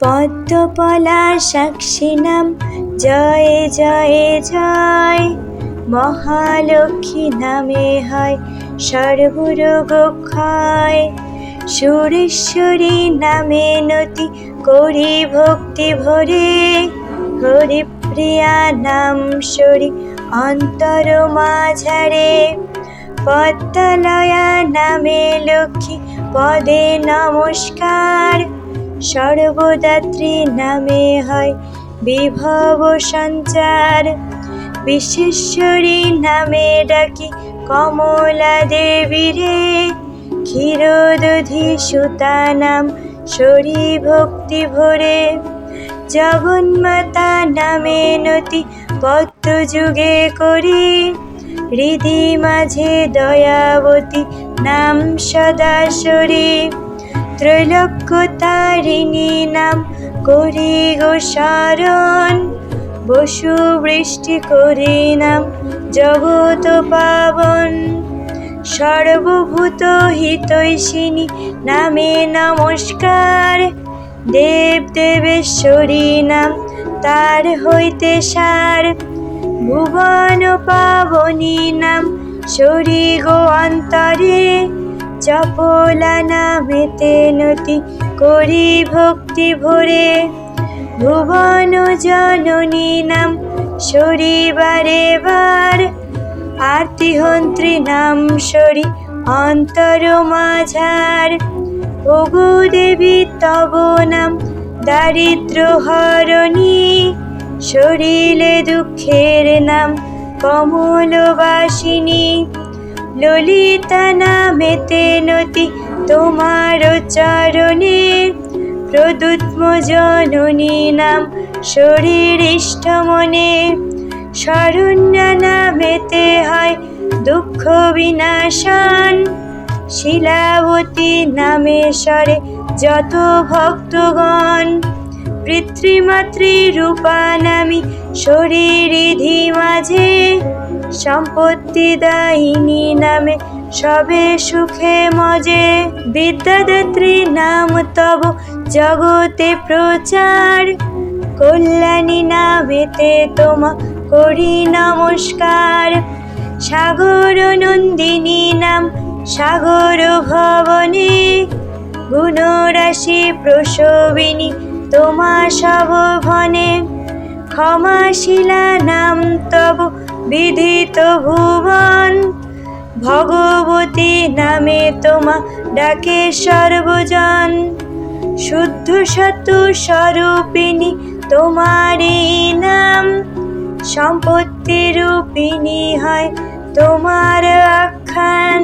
পদ্মপলা সাক্ষী নাম জয় জয় জয়। মহালক্ষ্মী নামে হয় সর্বরোগ ক্ষয়। সুরেশ্বরী নামে নতি করি ভক্তি ভরে। হরিপ্রিয়া নাম সরি অন্তর মাঝারে। পদ্মালয়া নামে লক্ষ্মী পদে নমস্কার। সর্বদাত্রী নামে হয় বিভব সঞ্চার। বিশেশ্বরী নামে ডাকি কমলা দেবী রে। ক্ষীরদধি সুতা নাম সরি ভক্তি ভরে। জগন্মাতা নামে নতি পদ্ম যুগে করি। হৃদি মাঝে দয়াবতী নাম সদাসরি ত্রৈলোক্য তারিণী নাম করি গো শরণ বসু বৃষ্টি করি নাম জগত পাবন। সর্বভূত হিতৈষিনী নামে নমস্কার। দেব দেবেশ্বরী নাম তার হইতে সার। ভুবন পাবনী নাম সরি গো অন্তরে। চপলা নামেতে নতি করি ভক্তি ভরে। ভুবন জননী নাম শরীবারে বার। আরতিহন্ত্রী নাম সরি অন্তর মাঝার। ওগো দেবী তব নাম দারিদ্র হরণী। শরীরে দুঃখের নাম কমলবাসিনী। ললিতা নামেতে নতি তোমার চরণে। প্রদুত্ম জননী নাম শরীর ইষ্ট মনে। শরণ্যা নামেতে হয় দুঃখ বিনাশন। শিলাবতী নামে সরে যত ভক্তগণ। পিতৃমাতৃ রূপা নামি শরীরিধি মাঝে। সম্পত্তি দায়িনী নামে সবে সুখে মজে। বিদ্যাদাত্রী নাম তব জগতে প্রচার। কল্যাণী নামেতে তোমা করি নমস্কার। সাগর নন্দিনী নাম সাগর ভবনে। গুণরাশি প্রসবিনী তোমা সব ভনে ক্ষমাশিলা নাম তব বিধিত ভুবন, ভগবতী নামে তোমা ডাকে সর্বজন। শুদ্ধ সতু স্বরূপিণী তোমারই নাম, সম্পত্তি রূপিণী হয় তোমার আখ্যান।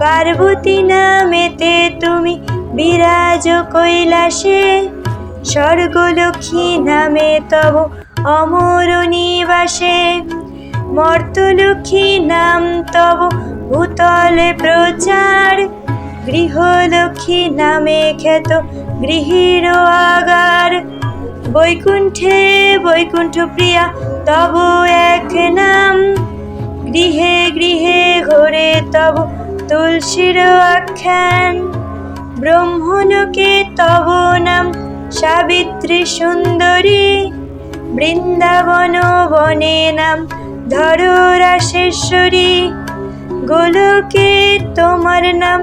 পার্বতী নামেতে তুমি বিরাজ কৈলাসে, স্বর্গলক্ষ্মী নামে তব অমর নিবাসে। মর্তলক্ষ্মী নাম তব ভূতলে প্রচার। গৃহলক্ষ্মী নামে খ্যাত গৃহীর আগার। বৈকুণ্ঠে বৈকুণ্ঠ প্রিয়া তব এক নাম। গৃহে গৃহে ঘোরে তব তুলসীর আখ্যান। ব্রহ্মণকে তব নাম সাবিত্রী সুন্দরী। বৃন্দাবন বনে নাম ধররাশেশ্বরী গোলকে তোমার নাম,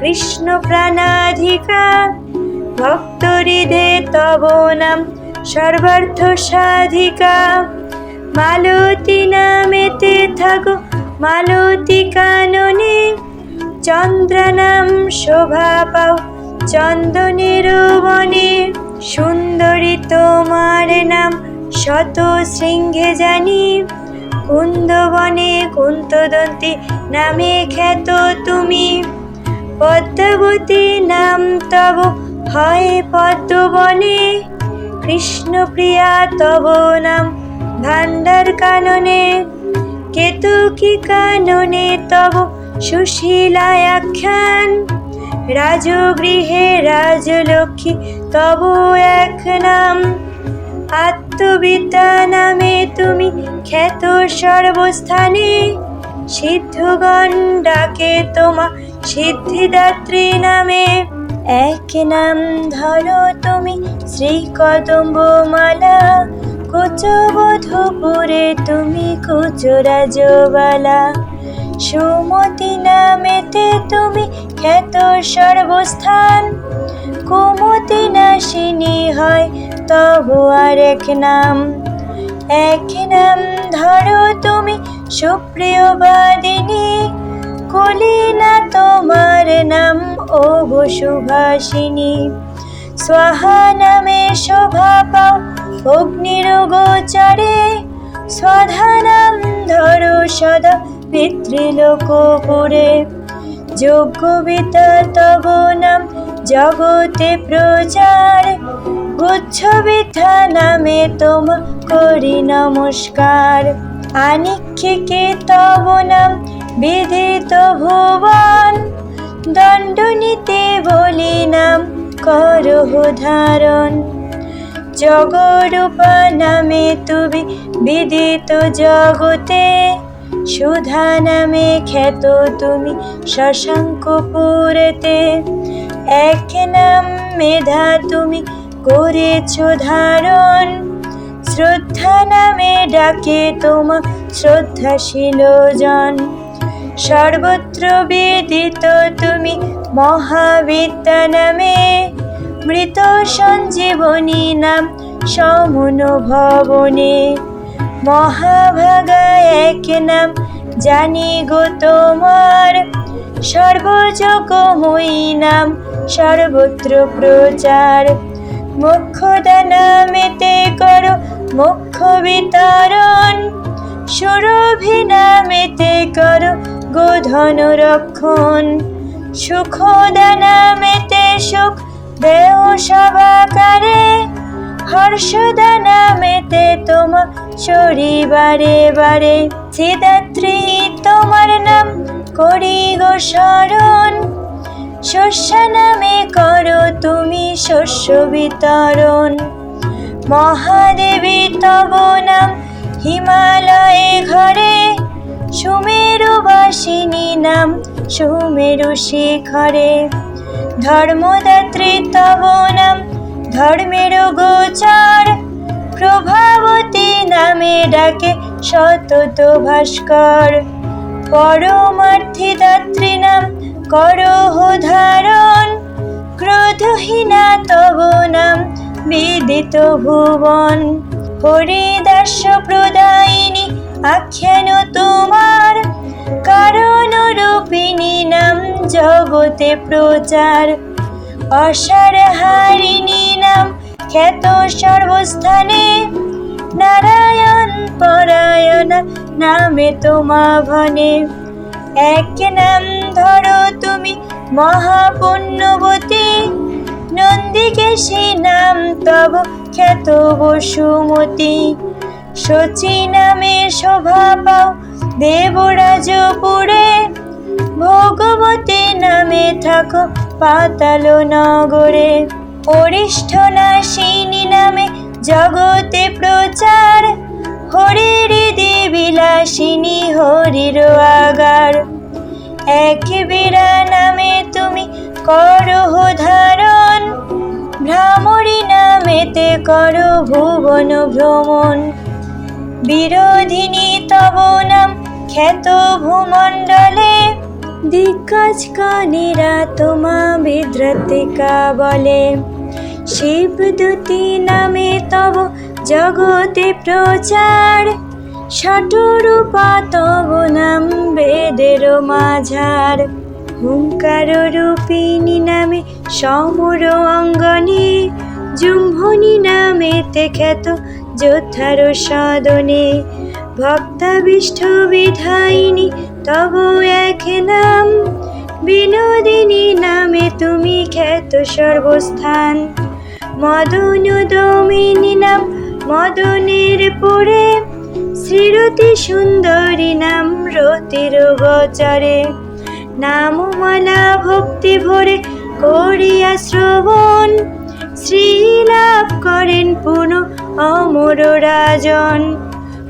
কৃষ্ণ প্রাণাধিকা ভক্ত হৃদে তব নাম, সর্বার্থ সাধিকা। মালতী নামেতে থাকো, মালতী কাননে চন্দ্র নাম শোভা পাও, চন্দনের বনে। সুন্দরী তোমার নাম, শত শৃঙ্গে জানি। কুন্দবনে কুন্তদন্তি নামে খ্যাত তুমি। পদ্মাবতী নাম তব হয় পদ্মবনে। কৃষ্ণপ্রিয়া তব নাম ভান্ডার কাননে। কেতুকি কাননে তব সুশীলায় আখ্যান রাজগৃহে রাজলক্ষ্মী তব এক নাম। আত্মবিদ্যা নামে তুমি খ্যাত সর্বস্থানে। সিদ্ধগণ ডাকে তোমা সিদ্ধিদাত্রী নামে। এক নাম ধরো তুমি শ্রী কদম্ব মালা কুচবধূপুরে তুমি কুচরাজবালা। সুমতি নামেতে তুমি খ্যাত সর্বস্থান। কুমতি নাশিনী হয় তবু আর এক নাম। এক নাম ধরো তুমি সুপ্রিয় বাদিনী কলিনা তোমার নাম ও সুভাষিনী। স্বাহা নামে শোভা পাও অগ্নির গোচরে, স্বধা নাম ধরো সদা পিতৃলোকপুরে যোগ্য বিদ্যা তব নাম জগতে প্রচার গুচ্ছ বিদ্যা নামে তোমা করি নমস্কার। আনিক্ষিকে তব নাম বিদিত ভুবন। দণ্ড নিতে বলি নাম করহ ধারণ। জগরূপা নামে তুমি বিদিত জগতে। সুধা নামে খ্যাত তুমি শশাঙ্কপুরেতে এক নাম মেধা তুমি করেছ ধারণ। শ্রদ্ধা নামে ডাকে তোমা শ্রদ্ধাশীল জন। সর্বত্র বিদিত তুমি মহাবিদ্যা নামে। মৃত সঞ্জীবনী নাম সমন ভবনে। মহাভাগা এক নাম জানি গো তোমার। সর্বযোগময়ী নাম সর্বত্র প্রচার। মোক্ষদা নামেতে করো মোক্ষ বিতরণ। সুরভি নামেতে করো, গোধন রক্ষণ। সুখদা নামেতে সুখ, দেহ সবাকারে। হর্ষদা নামেতে তোমা চরি বারে বারে। সিদাত্রী তোমার নাম করি গো স্মরণ শস্য নামে করো তুমি শস্য বিতরণ। মহাদেবী তব নাম হিমালয়ে ঘরে, সুমেরু বাসিনী নাম সুমেরু শিখরে। ধর্মদাত্রী তব নাম ধর্মের গোচার, প্রভাবতী নামে ডাকে সতত ভাস্কর। পরমার্থী দাত্রী নাম করহ ধারণ ক্রোধহীনা তব নাম বিদিত ভুবন। হরিদাস প্রদায়িনী, আখ্যান তোমার কারণ রূপিণী নাম জগতে প্রচার। অসার হারিণী নাম খ্যাত সর্বস্থানে, নারায়ণ পরায়ণ নামে তোমা ভনে। এক নাম ধরো তুমি মহাপুণ্যবতী। নন্দিকেশী নাম তব খ্যাত বসুমতী। শচী নামে শোভা পাও দেবরাজপুরে। ভগবতী নামে থাকো পাতাল নগরে। অরিষ্ঠ নাসিনী নামে জগতে প্রচার বিলাসিনী হরির আগার। এক নামে তুমি করহ ধারণ। ভ্রামরী নামেতে করো ভুবন ভ্রমণ। বিরোধিনী তব নাম খ্যাত ভূমণ্ডলে। দিগ্গজ কানেরা তোমা বিদ্রতিকা বলে। শিবদূতি নামে তব জগতে প্রচার। ষটরূপা তব নাম বেদের মাঝার। হুঙ্কার রূপিণী নামে সমর অঙ্গনে, জুম্ভনি নামেতে খ্যাত যোদ্ধার সদনে। ভক্তাবিষ্ট বিধায়িনী তব এক নাম, বিনোদিনী নামে তুমি খ্যাত সর্বস্থান। মদন দমিনী নাম মদনের পরে শ্রীরতি সুন্দরী নাম রতির গোচরে নামমালা ভক্তি ভরে করিয়া শ্রবণ। শ্রীলাভ করেন পুনঃ অমর রাজন।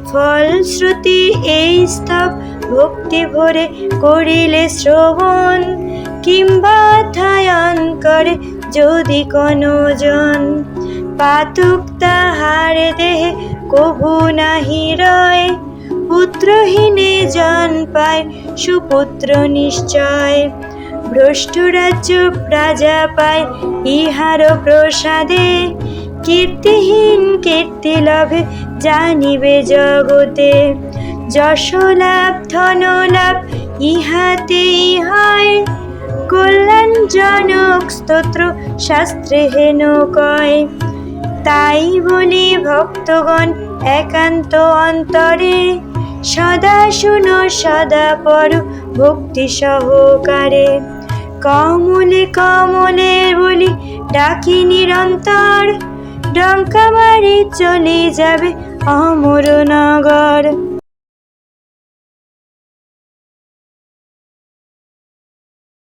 ফলশ্রুতি এই স্তব ভক্তি ভরে করিলে শ্রবণ। কিংবা অধ্যয়ন করে যদি কোনো জন। পাতুক তাহার দেহে কভু নাহি রয়, পুত্রহীনে জন পায়, সুপুত্র নিশ্চয়। ভ্রষ্ট রাজ্য প্রজা পায়, ইহার প্রসাদে। কীর্তিহীন কীর্তি লাভে জানিবে জগতে। যশ লাভ ধন লাভ ইহাতেই হয়। কল্যাণজনক স্তোত্র শাস্ত্রে হেন কয়, তাই বলি ভক্তগণ একান্ত অন্তরে সদা শুনো, সদা পর ভক্তি সহকারে। কমলে কমলে বলি, ডাকি নিরন্তর, ডঙ্কা মারি চলে যাবে অমর নগর